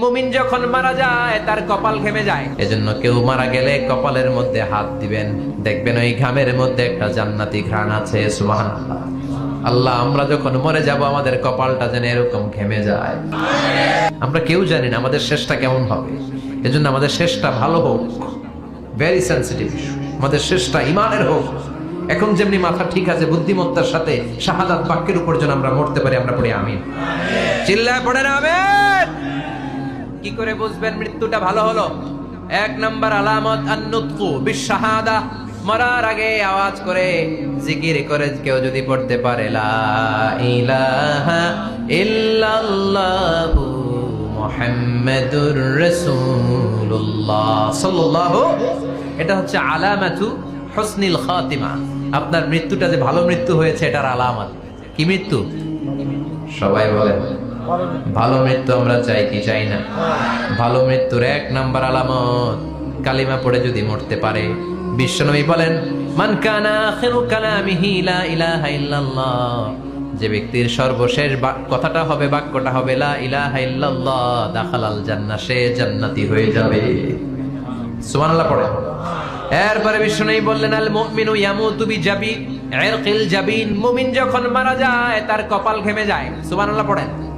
মুমিন যখন মারা যায়, তার কপাল ঘেমে যায়। এজন্য কেউ মারা গেলে কপালের মধ্যে হাত দিবেন। দেখবেন ওই ঘামের মধ্যে একটা জান্নাতি ঘ্রাণ আছে, সুবহানাল্লাহ। আল্লাহ, আমরা যখন মরে যাব, আমাদের কপালটা যেন এরকম ঘেমে যায়। আমরা কেউ জানি না আমাদের শেষটা কেমন হবে। এজন্য আমাদের শেষটা ভালো হোক। ভেরি সেন্সিটিভ আমাদের শেষটা ইমানের হোক। এখন যেমনি মাথা ঠিক আছে, বুদ্ধিমত্তার সাথে শাহাদাত বাক্যের উপর যেন আমরা মরতে পারি, আমরা পড়ি আমিন। চিল্লায় পড়ে না কি করে বুঝবেন মৃত্যুটা ভালো হলো? এক নম্বর আলামত, আন্নুতকু বিশাহাদা মরার আগে আওয়াজ করে জিকির করে কেউ যদি পড়তে পারে, লা ইলাহা ইল্লাল্লাহু মুহাম্মাদুর রাসূলুল্লাহ। সাল্লাল্লাহু, এটা হচ্ছে আলামাতু হুসনিল খাতিমা। আপনার মৃত্যুটা যে ভালো মৃত্যু হয়েছে, এটার আলামত। কি মৃত্যু? সবাই বলেন। ভালো মৃত্যু আমরা চাই কি চাই না? ভালো মৃত্যুর এক নাম্বার আলামত। কালিমা পড়ে যদি মরতে পারে, বিশ্বনবী বলেন, মান কানা আখিরু কালামিহি লা ইলাহা ইল্লাল্লাহ। যে ব্যক্তির সর্বশেষ কথাটা হবে, বাক্যটা হবে, লা ইলাহা ইল্লাল্লাহ। দাখালাল জান্নাহ, সে জান্নাতি হয়ে যাবে। সুবহানাল্লাহ পড়ে। এরপরে বিষ্ণু বললেন, আল মুমিনু ইয়ামুতু বিজাবি ইরকিল জাবিন। মুমিন যখন মারা যায়, তার কপাল ঘেমে যায়। সুবহানাল্লাহ পড়েন।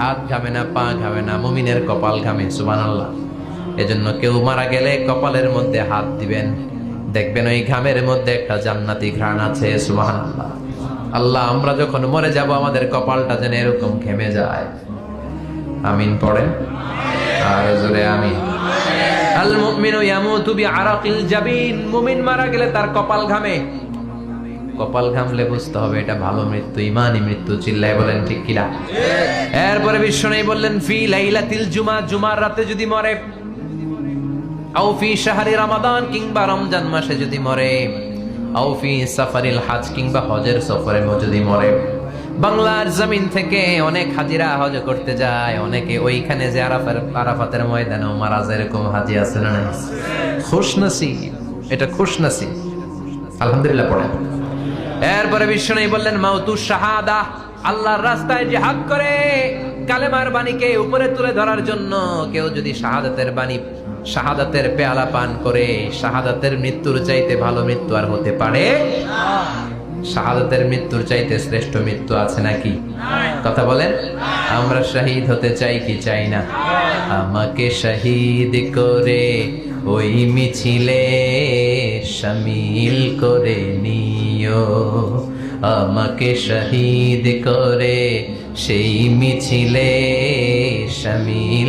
হাত ঘামে না, পা ঘামে না, মমিনের কপাল ঘামে, সুবহানাল্লাহ। এজন্য কেউ মারা গেলে কপালের মধ্যে হাত দিবেন। দেখবেন ওই ঘামের মধ্যে একটা জান্নাতি ঘ্রাণ আছে, সুবহানাল্লাহ। আল্লাহ আল্লাহ আমরা যখন মরে যাব, আমাদের কপালটা যেন এরকম ঘেমে যায়। আমিন পড়েন? আর জোরে আমিন। আল মুমিনু ইয়ামুতু বিআরাকিল জাবিন। মুমিন মারা গেলে তার কপাল ঘামে। কপাল ঘামলে বুঝতে হবে এটা ভালো মৃত্যু ইমানি মৃত্যু, চিল্লায় বলেন ঠিক কিনা? এরপরে বিশ্বনাই বললেন, ফি লাইলাতিল জুমা, জুমার রাতে যদি মরে রমাদান কিংবা রমজান মাসে যদি মরে সাফারিল হাজ কিংবা হজের সফরে যদি মরে। বাংলার জমিন থেকে অনেক হাজিরা হজ করতে যায়, অনেকে ওইখানে যে আরাফাতের ময়দানেও মারা যায়, এরকম হাজি আছে না নাই? খুশনসিব, এটা খুশনসিব। আলহামদুলিল্লাহ পড়ে এরপরে বিষ্ণু বললেন, মাউতু শাহাদা, আল্লাহর রাস্তায় যে হাত করে। কালেমার বাণীকে উপরে তুলে ধরার জন্য কেউ যদি শাহাদাতের বাণী, শাহাদাতের পেয়ালা পান করে, শাহাদাতের মৃত্যুর চাইতে ভালো মৃত্যু আর হতে পারে শাহাদাতের মৃত্যুর চাইতে শ্রেষ্ঠ মৃত্যু আছে নাকি? কথা বলেন। আমরা শহীদ হতে চাই কি চাই না? আমাকে শহীদ করে ওই মিছিলে শামিল করে নিও। আমাকে শহীদ করে সেই মিছিলে শামিল